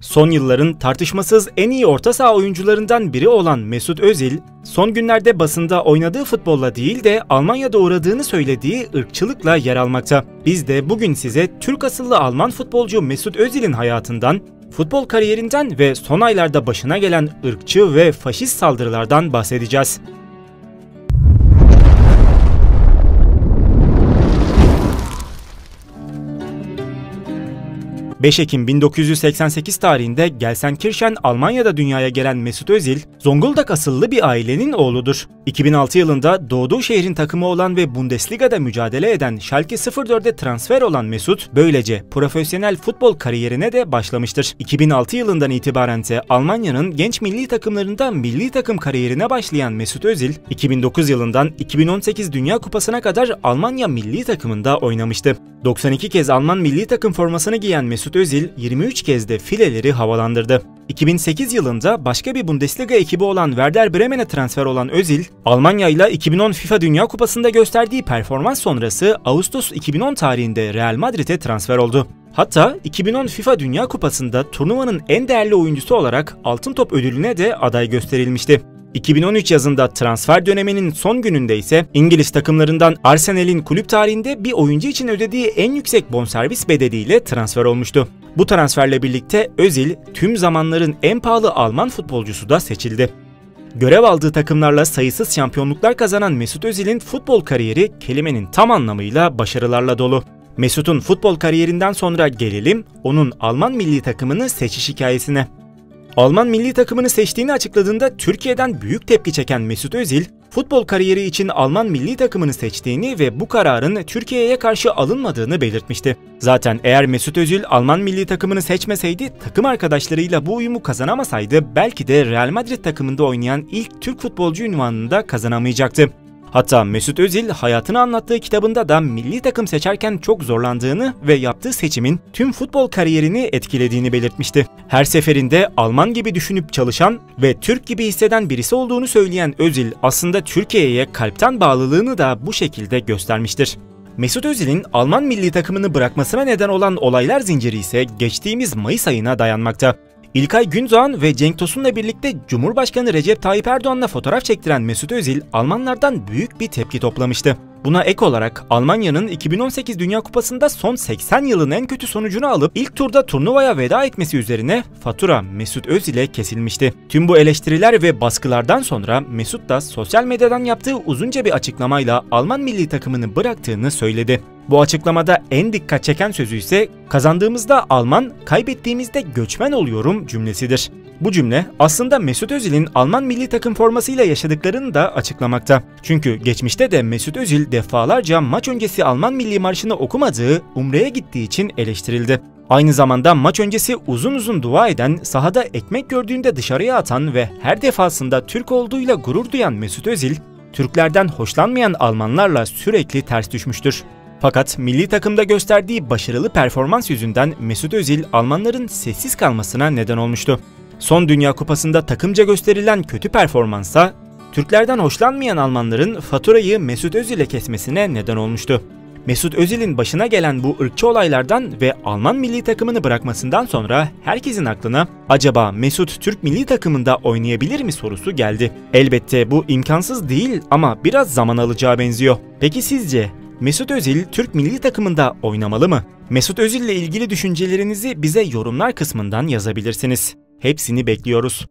Son yılların tartışmasız en iyi orta saha oyuncularından biri olan Mesut Özil, son günlerde basında oynadığı futbolla değil de Almanya'da uğradığını söylediği ırkçılıkla yer almakta. Biz de bugün size Türk asıllı Alman futbolcu Mesut Özil'in hayatından, futbol kariyerinden ve son aylarda başına gelen ırkçı ve faşist saldırılardan bahsedeceğiz. 5 Ekim 1988 tarihinde Gelsenkirchen, Almanya'da dünyaya gelen Mesut Özil, Zonguldak asıllı bir ailenin oğludur. 2006 yılında doğduğu şehrin takımı olan ve Bundesliga'da mücadele eden Schalke 04'e transfer olan Mesut, böylece profesyonel futbol kariyerine de başlamıştır. 2006 yılından itibaren ise Almanya'nın genç milli takımlarında milli takım kariyerine başlayan Mesut Özil, 2009 yılından 2018 Dünya Kupası'na kadar Almanya milli takımında oynamıştı. 92 kez Alman milli takım formasını giyen Mesut Özil 23 kez de fileleri havalandırdı. 2008 yılında başka bir Bundesliga ekibi olan Werder Bremen'e transfer olan Özil, Almanya ile 2010 FIFA Dünya Kupası'nda gösterdiği performans sonrası Ağustos 2010 tarihinde Real Madrid'e transfer oldu. Hatta 2010 FIFA Dünya Kupası'nda turnuvanın en değerli oyuncusu olarak Altın Top ödülüne de aday gösterilmişti. 2013 yazında transfer döneminin son gününde ise İngiliz takımlarından Arsenal'in kulüp tarihinde bir oyuncu için ödediği en yüksek bonservis bedeliyle transfer olmuştu. Bu transferle birlikte Özil tüm zamanların en pahalı Alman futbolcusu da seçildi. Görev aldığı takımlarla sayısız şampiyonluklar kazanan Mesut Özil'in futbol kariyeri kelimenin tam anlamıyla başarılarla dolu. Mesut'un futbol kariyerinden sonra gelelim onun Alman milli takımını seçiş hikayesine. Alman milli takımını seçtiğini açıkladığında Türkiye'den büyük tepki çeken Mesut Özil, futbol kariyeri için Alman milli takımını seçtiğini ve bu kararın Türkiye'ye karşı alınmadığını belirtmişti. Zaten eğer Mesut Özil Alman milli takımını seçmeseydi takım arkadaşlarıyla bu uyumu kazanamasaydı belki de Real Madrid takımında oynayan ilk Türk futbolcu ünvanını da kazanamayacaktı. Hatta Mesut Özil hayatını anlattığı kitabında da milli takım seçerken çok zorlandığını ve yaptığı seçimin tüm futbol kariyerini etkilediğini belirtmişti. Her seferinde Alman gibi düşünüp çalışan ve Türk gibi hisseden birisi olduğunu söyleyen Özil aslında Türkiye'ye kalpten bağlılığını da bu şekilde göstermiştir. Mesut Özil'in Alman milli takımını bırakmasına neden olan olaylar zinciri ise geçtiğimiz Mayıs ayına dayanmakta. İlkay Gündoğan ve Cenk Tosun'la birlikte Cumhurbaşkanı Recep Tayyip Erdoğan'la fotoğraf çektiren Mesut Özil Almanlardan büyük bir tepki toplamıştı. Buna ek olarak Almanya'nın 2018 Dünya Kupası'nda son 80 yılın en kötü sonucunu alıp ilk turda turnuvaya veda etmesi üzerine fatura Mesut Özil'e kesilmişti. Tüm bu eleştiriler ve baskılardan sonra Mesut da sosyal medyadan yaptığı uzunca bir açıklamayla Alman milli takımını bıraktığını söyledi. Bu açıklamada en dikkat çeken sözü ise kazandığımızda Alman, kaybettiğimizde göçmen oluyorum cümlesidir. Bu cümle aslında Mesut Özil'in Alman milli takım formasıyla yaşadıklarını da açıklamakta. Çünkü geçmişte de Mesut Özil defalarca maç öncesi Alman milli marşını okumadığı, Umre'ye gittiği için eleştirildi. Aynı zamanda maç öncesi uzun uzun dua eden, sahada ekmek gördüğünde dışarıya atan ve her defasında Türk olduğuyla gurur duyan Mesut Özil, Türklerden hoşlanmayan Almanlarla sürekli ters düşmüştür. Fakat milli takımda gösterdiği başarılı performans yüzünden Mesut Özil Almanların sessiz kalmasına neden olmuştu. Son Dünya Kupası'nda takımca gösterilen kötü performansa Türklerden hoşlanmayan Almanların faturayı Mesut Özil'e kesmesine neden olmuştu. Mesut Özil'in başına gelen bu ırkçı olaylardan ve Alman milli takımını bırakmasından sonra herkesin aklına acaba Mesut Türk milli takımında oynayabilir mi sorusu geldi. Elbette bu imkansız değil ama biraz zaman alacağı benziyor. Peki sizce Mesut Özil Türk milli takımında oynamalı mı? Mesut Özil ile ilgili düşüncelerinizi bize yorumlar kısmından yazabilirsiniz. Hepsini bekliyoruz.